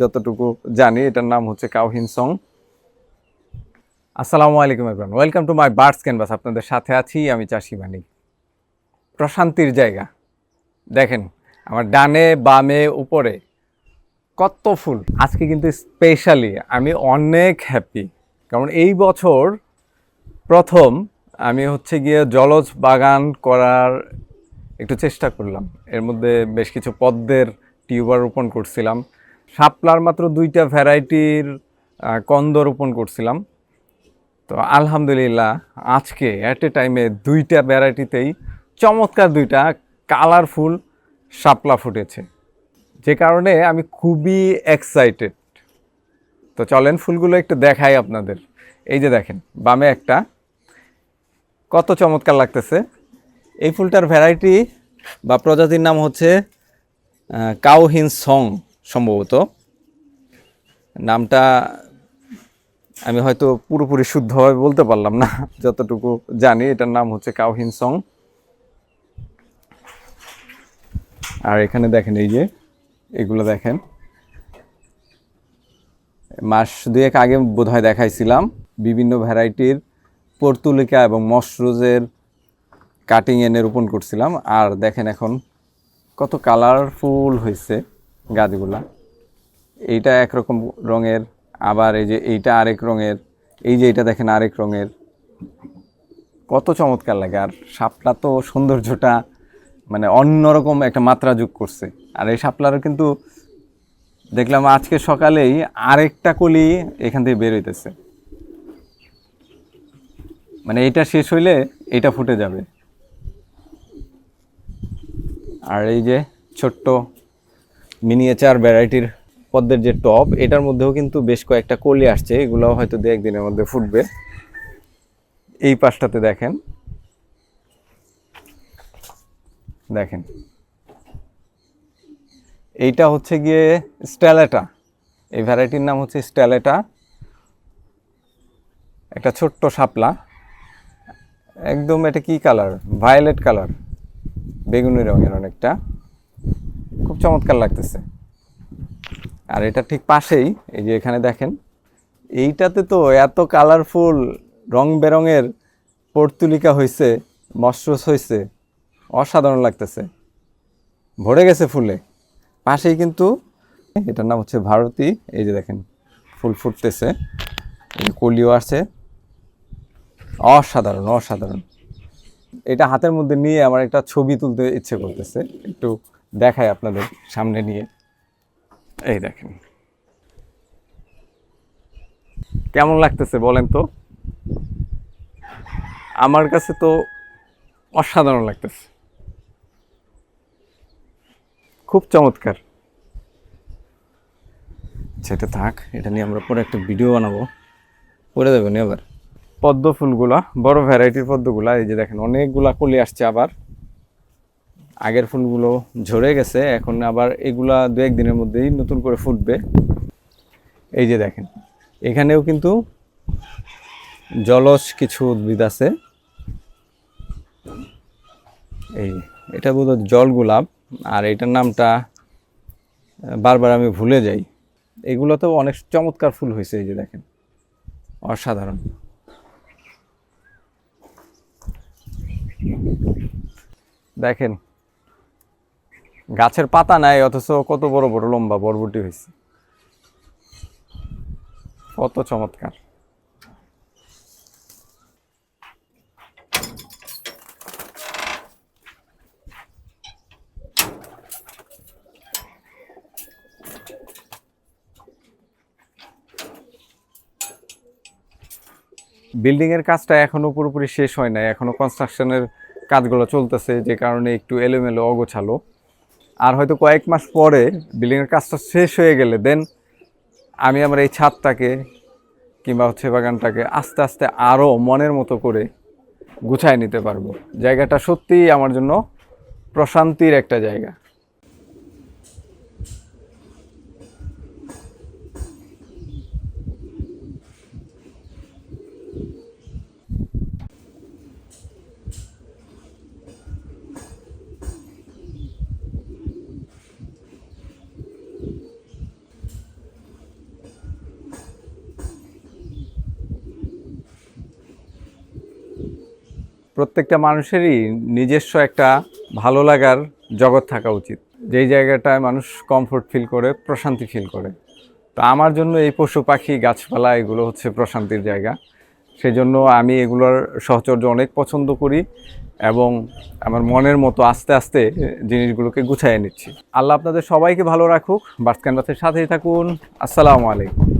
যতটুকু জানি, এটার নাম হচ্ছে কাউহিন সং। আসসালামু আলাইকুম everyone welcome to my birds canvas আপনাদের সাথে আছি আমি চাষি বাণী প্রশান্তির জায়গা। দেখেন, আমার ডানে, বামে, উপরে কত ফুল। আজকে কিন্তু স্পেশালি আমি অনেক হ্যাপি কারণ এই বছর প্রথম আমি হচ্ছে গিয়ে জলজ বাগান করার একটু চেষ্টা করলাম। এর মধ্যে বেশ কিছু পদ্মের টিউবার রোপণ করছিলাম। শাপলার মাত্র দুইটা ভ্যারাইটির কন্দ রোপণ করছিলাম। তো আলহামদুলিল্লাহ, আজকে অ্যাট এ টাইমে দুইটা ভ্যারাইটিতেই চমৎকার দুইটা কালারফুল শাপলা ফুটেছে। যে কারণে আমি খুবই এক্সাইটেড তো চলেন ফুলগুলো একটু দেখাই আপনাদের। এই যে দেখেন, বামে একটা। কত চমৎকার লাগতেছে। এই ফুলটার ভ্যারাইটি বা প্রজাতির নাম হচ্ছে কাউহিন সং। সম্ভবত। নামটা আমি হয়তো পুরোপুরি শুদ্ধভাবে বলতে পারলাম না, যতটুকু জানি, এটার নাম হচ্ছে কাউহিন সং। আর এখানে দেখেন এই যে, এগুলো দেখেন। মাস দুয়েক আগে বোধহয় দেখাইছিলাম, বিভিন্ন ভ্যারাইটির পর্তুলিকা এবং মশরুজের কাটিং এনে রোপণ করছিলাম। আর দেখেন এখন কত কালারফুল হয়েছে গাছগুলা। এইটা একরকম রঙের, আবার এই যে এইটা আরেক রঙের, এই যে এটা দেখেন আরেক রঙের। কত চমৎকার লাগে, আর শাপলা তো সৌন্দর্যটা মানে অন্যরকম একটা মাত্রা যোগ করছে। আর এই শাপলারও কিন্তু দেখলাম আজকে সকালেই আরেকটা কলি এখান থেকে বের হইতেছে। মানে এটা শেষ হইলে এটা ফুটে যাবে। আর এই যে ছোট্ট মিনিয়েচার ভ্যারাইটির পদ্মের যে টপ এটার মধ্যেও কিন্তু বেশ কয়েকটা কলি আসছে। এগুলোও হয়তো দু একদিনের মধ্যে ফুটবে। এই পাশটাতে দেখেন। দেখেন। এইটা হচ্ছে গিয়ে স্ট্যালেটা এই ভ্যারাইটির নাম হচ্ছে স্ট্যালেটা একটা ছোট্ট শাপলা। একদম এটা কি কালার ভায়োলেট কালার বেগুনি রঙের অনেকটা। চমৎকার লাগতেছে। আর এটা ঠিক পাশেই, এই যে এখানে দেখেন, এইটাতে তো এত কালারফুল রং বেরঙের পর্তুলিকা হয়েছে মশরুস হয়েছে অসাধারণ লাগতেছে। ভরে গেছে ফুলে। পাশেই কিন্তু, এটার নাম হচ্ছে ভারতী, এই যে দেখেন, ফুল ফুটতেছে কলিও আছে অসাধারণ অসাধারণ। এটা হাতের মধ্যে নিয়ে আমার একটা ছবি তুলতে ইচ্ছে করতেছে, একটু দেখাই আপনাদের সামনে নিয়ে। এই দেখেন। কেমন লাগতেছে বলেন তো? আমার কাছে তো অসাধারণ লাগতেছে। খুব চমৎকার। সেটা থাক, এটা নিয়ে আমরা পরে একটা ভিডিও বানাবো। করে দেবেন এবার। পদ্ম ফুলগুলা, বড় ভ্যারাইটির পদ্মগুলা, এই যে দেখেন, অনেকগুলা কলি আসছে আবার। আগের ফুলগুলো ঝরে গেছে, এখন আবার এগুলা দু একদিনের মধ্যেই নতুন করে ফুটবে। এই যে দেখেন, এখানেও কিন্তু জলজ কিছু উদ্ভিদ আছে। এই, এটা বোধহয় জল গোলাপ, আর এটার নামটা বারবার আমি ভুলে যাই। এগুলোতেও অনেক চমৎকার ফুল হয়েছে, এই যে দেখেন, অসাধারণ। দেখেন গাছের পাতা নাই, অথচ কত বড় বড় লম্বা বরবটি হয়েছে। কত চমৎকার। বিল্ডিং এর কাজটা এখনও পুরোপুরি শেষ হয় নাই, এখনও কনস্ট্রাকশনের কাজগুলো চলতেছে, যে কারণে একটু এলোমেলো, অগোছালো। আর হয়তো কয়েক মাস পরে বিল্ডিংয়ের কাজটা শেষ হয়ে গেলে দেন আমি আমার এই ছাদটাকে কিংবা হচ্ছে বাগানটাকে আস্তে আস্তে আরও মনের মতো করে গুছায় নিতে পারব। জায়গাটা সত্যিই আমার জন্য প্রশান্তির একটা জায়গা। প্রত্যেকটা মানুষেরই নিজস্ব একটা ভালো লাগার জগৎ থাকা উচিত। যেই জায়গাটায় মানুষ কমফোর্ট ফিল করে, প্রশান্তি ফিল করে। তো আমার জন্য এই পশু পাখি, গাছপালা, এগুলো হচ্ছে প্রশান্তির জায়গা। সেজন্য আমি এগুলোর সহচর্য অনেক পছন্দ করি এবং আমার মনের মতো আস্তে আস্তে জিনিসগুলোকে গুছাইয়ে নিচ্ছি। আল্লাহ আপনাদের সবাইকে ভালো রাখুক। বার্স ক্যানভাসের সাথেই থাকুন। আসসালামু আলাইকুম।